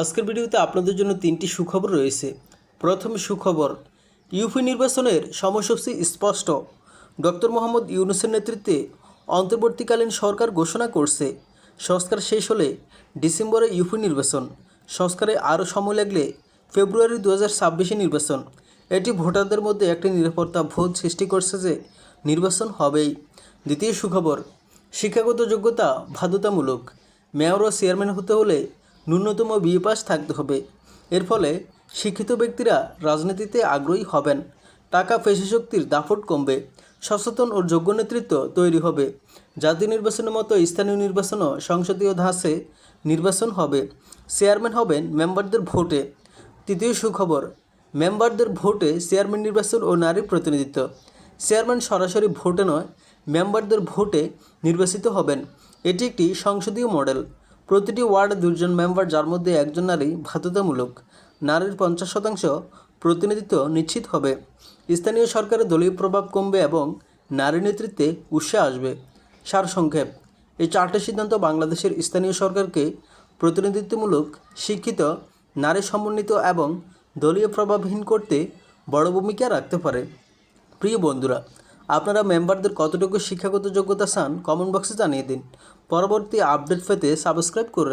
আজকের ভিডিওতে আপনাদের জন্য তিনটি সুখবর রয়েছে। প্রথম সুখবর, ইউপি নির্বাচনের সময়সূচি স্পষ্ট। ডক্টর মোহাম্মদ ইউনুসের নেতৃত্বে অন্তর্বর্তীকালীন সরকার ঘোষণা করছে, সংস্কার শেষ হলে ডিসেম্বরে ইউপি নির্বাচন। সংস্কারে আরও সময় লাগলে ফেব্রুয়ারি দু হাজার নির্বাচন। এটি ভোটারদের মধ্যে একটি নিরাপত্তা বোধ সৃষ্টি করছে যে নির্বাচন হবেই। দ্বিতীয় সুখবর, শিক্ষাগত যোগ্যতা বাধ্যতামূলক। মেয়র ও চেয়ারম্যান হতে হলে ন্যূনতম বিএ পাস থাকতে হবে। এর ফলে শিক্ষিত ব্যক্তিরা রাজনীতিতে আগ্রহী হবেন। টাকা পেশি শক্তির দাফট কমবে। সচেতন ও যোগ্য নেতৃত্ব তৈরি হবে। জাতীয় নির্বাচনের মতো স্থানীয় নির্বাচনও সংসদীয় ধাঁচে নির্বাচন হবে। চেয়ারম্যান হবেন মেম্বারদের ভোটে। তৃতীয় সুখবর, মেম্বারদের ভোটে চেয়ারম্যান নির্বাচন ও নারী প্রতিনিধিত্ব। চেয়ারম্যান সরাসরি ভোটে নয়, মেম্বারদের ভোটে নির্বাচিত হবেন। এটি একটি সংসদীয় মডেল। প্রতিটি ওয়ার্ডে দুজন মেম্বার যার মধ্যে একজন নারী বাধ্যতামূলক। নারীর পঞ্চাশ শতাংশ প্রতিনিধিত্ব নিশ্চিত হবে। স্থানীয় সরকারের দলীয় প্রভাব কমবে এবং নারী নেতৃত্বে উৎসাহ আসবে। সারসংক্ষেপ, এই চারটি সিদ্ধান্ত বাংলাদেশের স্থানীয় সরকারকে প্রতিনিধিত্বমূলক, শিক্ষিত, নারী সমন্বিত এবং দলীয় প্রভাবহীন করতে বড় ভূমিকা রাখতে পারে। প্রিয় বন্ধুরা আপনারা মেম্বারদের কতটুকু শিক্ষাগত যোগ্যতা চান কমেন্ট বক্সে জানিয়ে দিন। পরবর্তী আপডেট পেতে সাবস্ক্রাইব করে